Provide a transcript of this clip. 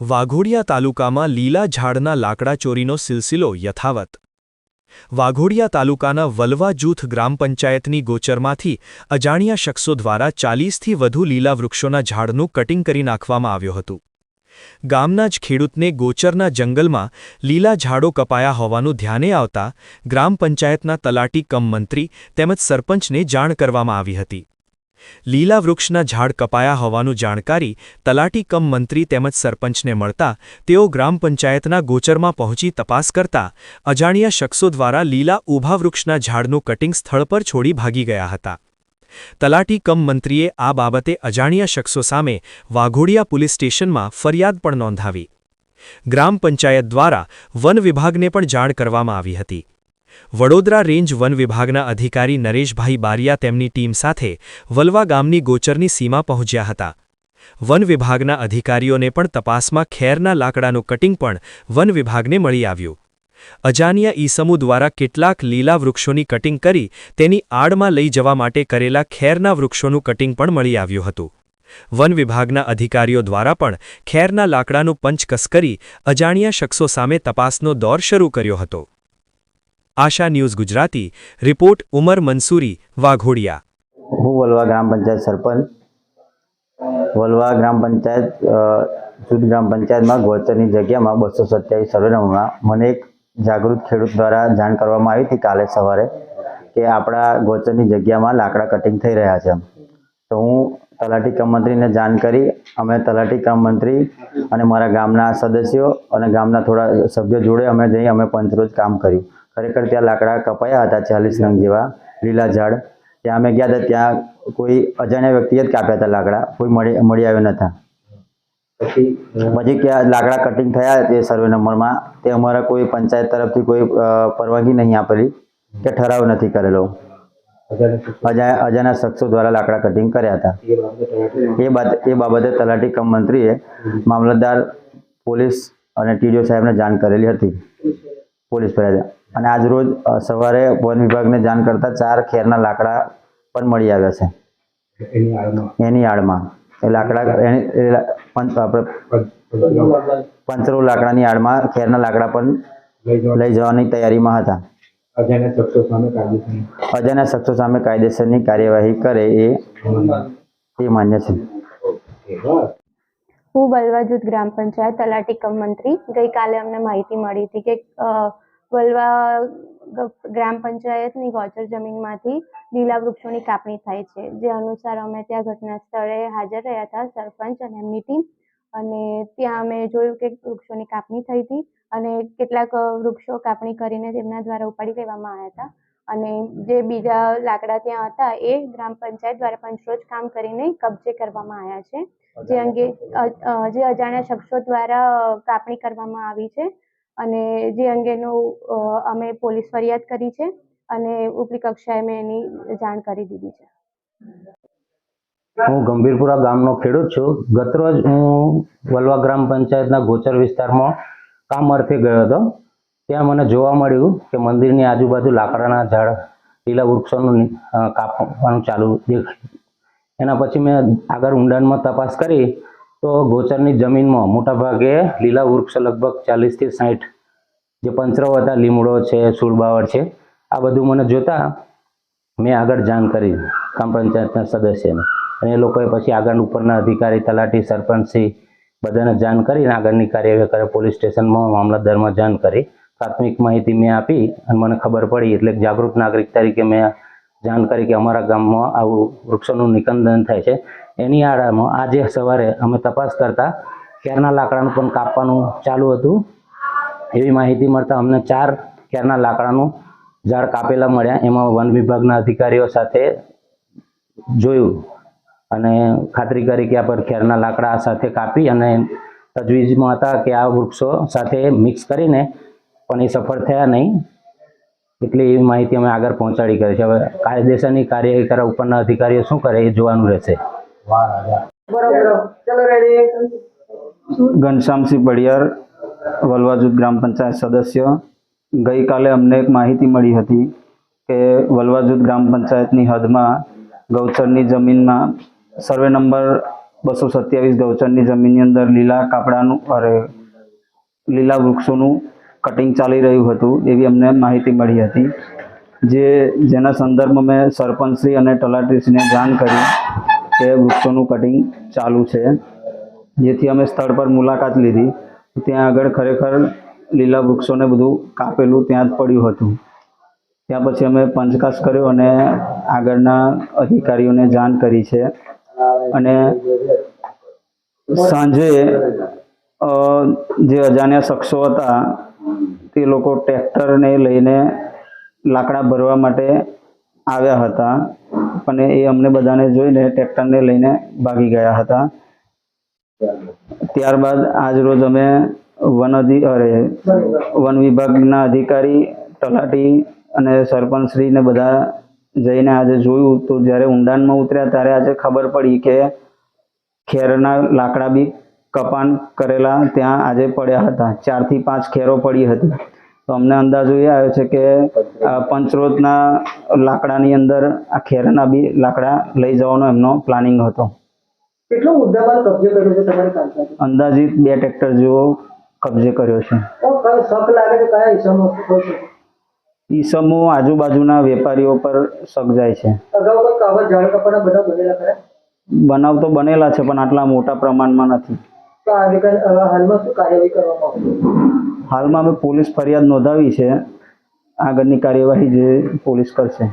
વાઘોડિયા તાલુકામાં લીલા ઝાડના લાકડા ચોરીનો સિલસિલો યથાવત. વાઘોડિયા તાલુકાના વલવા જૂથ ગ્રામ પંચાયતની ગોચરમાંથી અજાણ્યા શખ્સો દ્વારા ચાલીસથી વધુ લીલા વૃક્ષોના ઝાડનું કટિંગ કરી નાખવામાં આવ્યું હતું. ગામના જ ખેડૂતને ગોચરના જંગલમાં લીલા ઝાડો કપાયા હોવાનું ધ્યાને આવતા ગ્રામ પંચાયતના તલાટી કમ મંત્રી તેમજ સરપંચને જાણ કરવામાં આવી હતી. લીલા વૃક્ષના ઝાડ કપાયા હોવાનું જાણકારી તલાટી કમ મંત્રી તેમજ સરપંચને મળતા તેઓ ગ્રામ પંચાયતના ગોચરમાં પહોંચી તપાસ કરતા અજાણ્યા શખ્સો દ્વારા લીલા ઊભા વૃક્ષના ઝાડનું કટિંગ સ્થળ પર છોડી ભાગી ગયા હતા. તલાટી કમ મંત્રીએ આ બાબતે અજાણ્યા શખ્સો સામે વાઘોડિયા પોલીસ સ્ટેશનમાં ફરિયાદ પણ નોંધાવી. ગ્રામ પંચાયત દ્વારા વન વિભાગને પણ જાણ કરવામાં આવી હતી. વડોદરા રેન્જ વન વિભાગના અધિકારી નરેશભાઈ બારિયા તેમની ટીમ સાથે વલવા ગામની ગોચરની સીમા પહોંચ્યા હતા. વન વિભાગના અધિકારીઓને પણ તપાસમાં ખેરના લાકડાનું કટિંગ પણ વન વિભાગને મળી આવ્યું. અજાણ્યા ઈસમુ દ્વારા કેટલાક લીલા વૃક્ષોની કટિંગ કરી તેની આડમાં લઈ જવા માટે કરેલા ખેરના વૃક્ષોનું કટિંગ પણ મળી આવ્યું હતું. વન વિભાગના અધિકારીઓ દ્વારા પણ ખેરના લાકડાનું પંચકસ કરી અજાણ્યા શખ્સો સામે તપાસનો દોર શરૂ કર્યો હતો. આશા ન્યૂઝ ગુજરાતી, રિપોર્ટ ઉમર મંસૂરી વાઘોડિયા. હું વલવા ગ્રામ પંચાયત સરપંચ. વલવા ગ્રામ પંચાયત જૂથ ગ્રામ પંચાયતમાં ગોચરની જગ્યામાં બસો સત્યાવીસ સર્વે નંબરમાં મને એક જાગૃત ખેડૂત દ્વારા જાણ કરવામાં આવી હતી કાલે સવારે કે આપણા ગોચરની જગ્યામાં લાકડા કટિંગ થઈ રહ્યા છે તો હું તલાટી કમ મંત્રીને જાણ કરી, અમે તલાટી કમ મંત્રી અને મારા ગામના સદસ્યો અને ગામના થોડા સભ્યો જોડે અમે જઈ, અમે પંચરોજ કામ કર્યું. ખરેખર ત્યાં લાકડા કપાયા હતા ચાલીસ નંગ જેવા લીલા ઝાડ. ત્યાં અમે ગયા હતા ત્યાં કોઈ અજાણ્યા વ્યક્તિએ જ કાપ્યા હતા લાકડા. કોઈ મળી મળી આવ્યા નતા પછી પછી ક્યાં લાકડા કટિંગ થયા તે સર્વે નંબરમાં. તે અમારા કોઈ પંચાયત તરફથી કોઈ પરવાનગી નહીં આપેલી કે ઠરાવ નથી કરેલો. અજાણ્યા અજા શખ્સો દ્વારા લાકડા કટિંગ કર્યા હતા. એ બાબતે એ બાદ એ બાબતે તલાટી કમ મંત્રીએ મામલતદાર પોલીસ અને ટીડીઓ સાહેબને જાણ કરેલી હતી. પોલીસ ફરિયાદ. અને આજ રોજ સવારે વન વિભાગને જાણ કરતા ચાર ખેરના લાકડા પણ મળી આવ્યા છે. એની આડમાં? એ લાકડા એની આપણે પંચરો લાકડાની આડમાં ખેરના લાકડા પણ લઈ જવાની તૈયારીમાં હતા. અજાણ્યા શખ્સો સામે કાયદેસરની કાર્યવાહી કરે એ એ માન્ય છે. હું બલવા જૂથ ગ્રામ પંચાયત તલાટી કમ મંત્રી. ગઈકાલે અમને માહિતી મળી હતી કે ગ- ગ્રામ પંચાયતની ગોચર જમીનમાંથી લીલા વૃક્ષોની કાપણી થાય છે. જે અનુસાર અમે ત્યાં ઘટના સ્થળે હાજર રહ્યા હતા, સરપંચ અને એમની ટીમ. અને ત્યાં અમે જોયું કે વૃક્ષોની કાપણી થઈ હતી અને કેટલાક વૃક્ષો કાપણી કરીને તેમના દ્વારા ઉપાડી લેવામાં આવ્યા હતા. અને જે બીજા લાકડા ત્યાં હતા એ ગ્રામ પંચાયત દ્વારા પંચરોજ કામ કરીને કબજે કરવામાં આવ્યા છે. જે અંગે જે અજાણ્યા શખ્સો દ્વારા કાપણી કરવામાં આવી છે. અને જે અંગેનું અમે પોલીસ ફરિયાદ કરી છે અને ઉપલી કક્ષાએ મેં એની જાણ કરી દીધી છે. હું ગંભીરપુરા ગામનો ખેડૂત છું. ગતરોજ હું વલવા ગ્રામ પંચાયતના ગોચર વિસ્તારમાં કામ અર્થે ગયો હતો. ત્યાં મને જોવા મળ્યું કે મંદિરની આજુબાજુ લાકડાના ઝાડ, લીલા વૃક્ષોનું કાપવાનું ચાલુ દેખાયું. એના પછી મેં આગળ ઊંડાણમાં તપાસ કરી તો ગોચરની જમીનમાં મોટાભાગે લીલા વૃક્ષ લગભગ ચાલીસથી સાઠ જે પંચરો હતા, લીમડો છે, સુરબાવળ છે, આ બધું મને જોતા મેં આગળ જાણ કરી ગ્રામ પંચાયતના સદસ્યને. અને એ લોકોએ પછી આગળ ઉપરના અધિકારી, તલાટી સરપંચશ્રી બધાને જાણ કરીને આગળની કાર્યવાહી કરે. પોલીસ સ્ટેશનમાં મામલતદારમાં જાણ કરી. પ્રાથમિક માહિતી મેં આપી અને મને ખબર પડી એટલે જાગૃત નાગરિક તરીકે મેં જાણ કરી કે અમારા ગામમાં આવું વૃક્ષોનું નિકંદન થાય છે. એની આડામાં આજે સવારે અમે તપાસ કરતા કેરના લાકડાનું પણ કાપવાનું ચાલુ હતું. એવી માહિતી મળતા અમને ચાર કેરના લાકડાનું ઝાડ કાપેલા મળ્યા. એમાં વન વિભાગના અધિકારીઓ સાથે જોયું અને ખાતરી કરી કે આ પર ખેરના લાકડા સાથે કાપી અને તજવીજમાં હતા કે આ વૃક્ષો સાથે મિક્સ કરીને પણ એ સફળ થયા નહીં. એટલે એવી માહિતી અમે આગળ પહોંચાડી કરી છે. હવે કાયદેસરની કાર્યવાહી કરવા ઉપરના અધિકારીઓ શું કરે એ જોવાનું રહેશે. ઘનશ્યામસિંહ પડિયાર વલવાજૂદ ગ્રામ પંચાયત સદસ્ય. ગઈકાલે અમને એક માહિતી મળી હતી કે વલવાજૂદ ગ્રામ પંચાયતની હદમાં ગૌચરની જમીનમાં સર્વે નંબર બસો સત્યાવીસ ગૌચરની જમીનની અંદર લીલા કાપડાનું અરે લીલા વૃક્ષોનું કટિંગ ચાલી રહ્યું હતું એવી અમને માહિતી મળી હતી. જે જેના સંદર્ભમાં મેં સરપંચશ્રી અને તલાટીશ્રીને જાણ કરી કે વૃક્ષોનું કટિંગ ચાલુ છે. જેથી અમે સ્થળ પર મુલાકાત લીધી. ત્યાં આગળ ખરેખર લીલા વૃક્ષોને બધું કાપેલું ત્યાં જ પડ્યું હતું. ત્યાં પછી અમે પંચકાશ કર્યો અને આગળના અધિકારીઓને જાણ કરી છે. અને સાંજે જે અજાણ્યા શખ્સો હતા, તે લોકો ટ્રેક્ટરને લઈને લાકડા ભરવા માટે આવ્યા હતા. અને એ અમને બધાને જોઈને ટ્રેક્ટરને લઈને ભાગી ગયા હતા. ત્યારબાદ આજ રોજ અમે વન અધિ, અરે, વન વિભાગના અધિકારી, તલાટી અને સરપંચશ્રીને બધા જઈને આજે જોયું તો જ્યારે ઊંડાણમાં ઉતર્યા ત્યારે આજે ખબર પડી કે ખેરના લાકડા બી કપાન કરેલા ત્યાં આજે પડ્યા હતા. ચારથી પાંચ ખેરો પડી હતી. તો અમને અંદાજો એ આવ્યો છે કે આ પંચરોજના લાકડાની અંદર આ ખેરના બી લાકડા લઈ જવાનો એમનો પ્લાનિંગ હતો. કેટલો મુદ્દામાલ કબજે કર્યો છે તમારી પાસે અંદાજિત બે ટ્રેક્ટર જેવો કબજે કર્યો છે. શક લાગે છે કયા ઈસમો ઈસમો આજુબાજુના વેપારીઓ પર શક જાય છે. અગાઉ કોઈ ઝાડ કપડા બધા બનેલા ખરા? બનાવ તો બનેલા છે પણ આટલા મોટા પ્રમાણમાં નથી. હાલમાં અમે પોલીસ ફરિયાદ નોંધાવી છે. આગળની કાર્યવાહી જે પોલીસ કરશે.